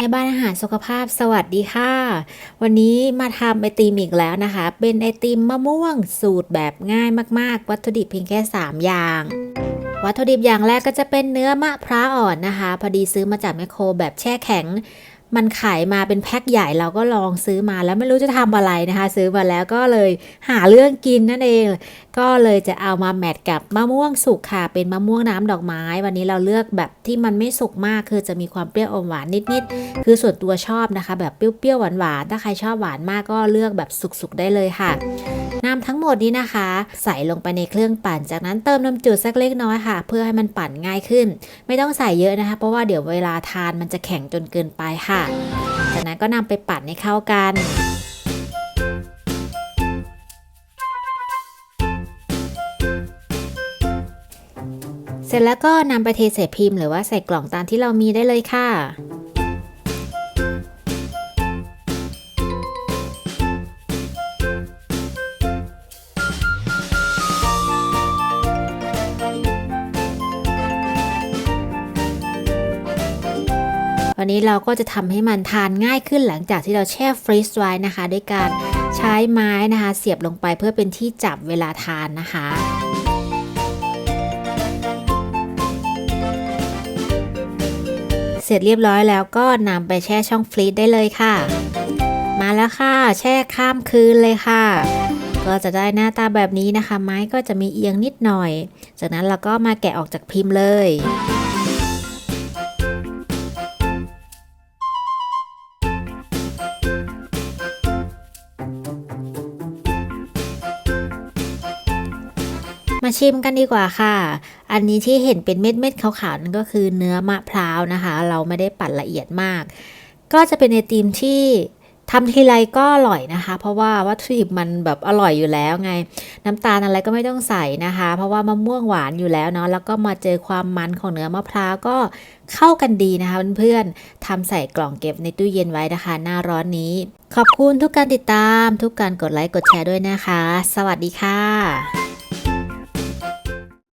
ในบ้านอาหารสุขภาพสวัสดีค่ะ วันนี้มาทำไอติมอีกแล้วนะคะ เป็นไอติมมะม่วงสูตรแบบง่ายมากๆ วัตถุดิบเพียงแค่ 3 อย่าง วัตถุดิบอย่างแรกก็จะเป็นเนื้อมะพร้าวอ่อนนะคะ พอดีซื้อมาจากแมคโครแบบแช่แข็ง มันขายมาเป็นแพ็คใหญ่เราก็ลองซื้อมาแล้วไม่รู้จะทำอะไรนะคะ ซื้อมาแล้วก็เลยหาเรื่องกินนั่นเอง ก็เลยจะเอามาแมทกับมะม่วงสุกค่ะ เป็นมะม่วงน้ำดอกไม้ วันนี้เราเลือกแบบที่มันไม่สุกมากคือจะมีความเปรี้ยวอมหวานนิดๆคือส่วนตัวชอบนะคะ แบบเปรี้ยวๆหวานๆถ้าใครชอบหวานมากก็เลือกแบบสุกๆได้เลยค่ะ น้ำทั้งหมดนี้นะคะ ใส่ลงไปในเครื่องปั่น จากนั้นเติมน้ำจืดสักเล็กน้อยค่ะ เพื่อให้มันปั่นง่ายขึ้น ไม่ต้องใส่เยอะนะคะ เพราะว่าเดี๋ยวเวลาทานมันจะแข็งจนเกินไปค่ะ จากนั้นก็นำไปปั่นให้เข้ากันเสร็จแล้วก็นำไปเทใส่พิมพ์หรือว่าใส่กล่องตามที่เรามีได้เลยค่ะ วันนี้เราก็จะทำให้มันทานง่ายขึ้นหลังจากที่เราแช่ฟรีซไว้นะคะ ด้วยการใช้ไม้นะคะ เสียบลงไปเพื่อเป็นที่จับเวลาทานนะคะเสร็จเรียบร้อยแล้วก็นำไปแช่ช่องฟรีซได้เลยค่ะ มาแล้วค่ะ แช่ข้ามคืนเลยค่ะ ก็จะได้หน้าตาแบบนี้นะคะ ไม้ก็จะมีเอียงนิดหน่อย จากนั้นเราก็มาแกะออกจากพิมพ์เลย มาชิมกันดีกว่าค่ะ อันนี้ที่เห็นเป็นเม็ดเม็ดๆขาวๆนั่นก็คือเนื้อมะพร้าวนะคะ เราไม่ได้ปั่นละเอียดมาก ก็จะเป็นไอติมที่ทำทีไรก็อร่อยนะคะ เพราะว่าวัตถุดิบมันแบบอร่อยอยู่แล้วไง น้ำตาลอะไรก็ไม่ต้องใส่นะคะ เพราะว่ามะม่วงหวานอยู่แล้วเนาะแล้วก็มาเจอความมันของเนื้อมะพร้าวก็เข้ากันดีนะคะเพื่อนๆทำใส่กล่องเก็บในตู้เย็นไว้นะคะ หน้าร้อนนี้ ขอบคุณทุกการติดตาม ทุกการกดไลค์กดแชร์ด้วยนะคะ สวัสดีค่ะ